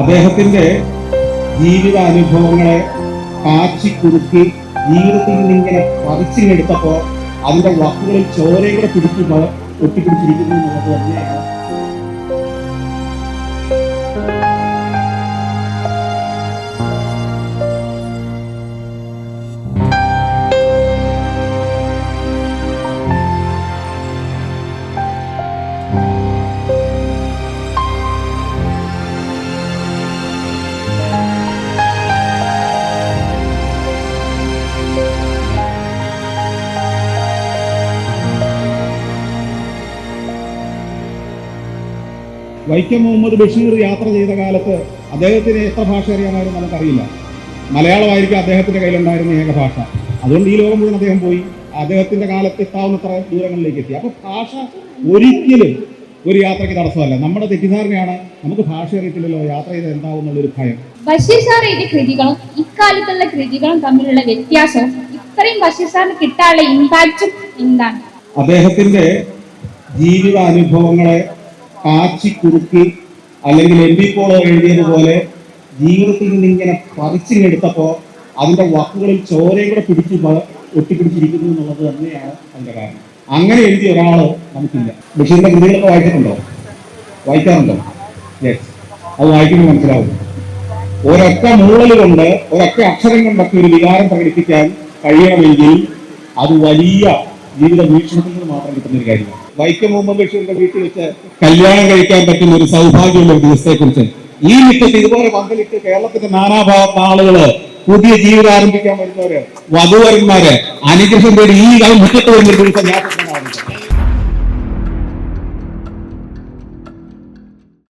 അദ്ദേഹത്തിന്റെ ജീവിത അനുഭവങ്ങളെ കാച്ചി കുറുക്കി ജീവിതത്തിൽ നിന്ന് ഇങ്ങനെ പറിച്ചിങ്ങെടുത്തപ്പോ അതിന്റെ വാക്കുകളിൽ ചോരയും കൂടെ പിടിച്ചു ഒട്ടിപ്പിടിച്ചിരിക്കുന്നു എന്നുള്ളത് തന്നെയാണ്. വൈക്കം മുഹമ്മദ് ബഷീർ യാത്ര ചെയ്ത കാലത്ത് അദ്ദേഹത്തിന് എത്ര ഭാഷ അറിയാമായിരുന്നു നമുക്കറിയില്ല. മലയാളമായിരിക്കും അദ്ദേഹത്തിന്റെ കയ്യിലുണ്ടായിരുന്ന ഏക ഭാഷ. അതുകൊണ്ട് ഈ ലോകം മുഴുവൻ അദ്ദേഹം പോയി. അദ്ദേഹത്തിന്റെ കാലത്ത് എത്താവുന്നത്ര ദൂരങ്ങളിലേക്ക് എത്തി. അപ്പൊ ഭാഷ ഒരിക്കലും ഒരു യാത്രയ്ക്ക് തടസ്സമല്ല. നമ്മുടെ തെറ്റിദ്ധാരണയാണ് നമുക്ക് ഭാഷ അറിയത്തില്ലല്ലോ യാത്ര ചെയ്ത് എന്താവും എന്നുള്ളൊരു ഭയം. ബഷീർ സാർ എഴുതിയ കൃതികളും ഇക്കാലത്തുള്ള കൃതികളും തമ്മിലുള്ള വ്യത്യാസവും ഇത്രയും ബഷീർ സാറിന് കിട്ടാനുള്ള ഇമ്പാക്റ്റും എന്താണ്? അദ്ദേഹത്തിന്റെ ജീവിത അനുഭവങ്ങളെ കാച്ചി കുറുക്കി അല്ലെങ്കിൽ എം പി പോളോ എഴുതിയതുപോലെ ജീവിതത്തിൽ നിന്ന് ഇങ്ങനെ പറിച്ചിങ്ങെടുത്തപ്പോൾ അതിന്റെ വാക്കുകളിൽ ചോരയും കൂടെ പിടിച്ച് ഒട്ടിപ്പിടിച്ചിരിക്കുന്നു എന്നുള്ളത് തന്നെയാണ് അതിന്റെ കാരണം. അങ്ങനെ എഴുതിയ ഒരാൾ നമുക്കില്ല. ബഷീറിന്റെ കൃതികളൊക്കെ വായിച്ചിട്ടുണ്ടോ? വായിക്കാറുണ്ടോ? യെസ് അത് വായിക്കുമ്പോൾ മനസ്സിലാവും. ഒരൊറ്റ മൂളൽ കൊണ്ട് ഒരൊറ്റ അക്ഷരം കൊണ്ടൊക്കെ ഒരു വികാരം പ്രകടിപ്പിക്കാൻ കഴിയണമെങ്കിൽ അത് വലിയ ജീവിത വീക്ഷണത്തിൽ നിന്ന് മാത്രം കിട്ടുന്ന ഒരു കാര്യമാണ്. വൈക്കം മുഹമ്മദ് ബഷീറിന്റെ വീട്ടിൽ വെച്ച് കല്യാണം കഴിക്കാൻ പറ്റുന്ന ഒരു സൗഭാഗ്യമുള്ള ഒരു ദിവസത്തെ കുറിച്ച് ഈ മിറ്റത്ത് ഇതുപോലെ പന്തലിട്ട് കേരളത്തിന്റെ നാനാഭാഗത്ത് ആളുകൾ പുതിയ ജീവിതം ആരംഭിക്കാൻ വരുന്നവര് വധുവരന്മാര് അനുഗ്രഹം തേടി ഈ മുറ്റത്ത് വന്നിട്ട് ദിവസം ഞാൻ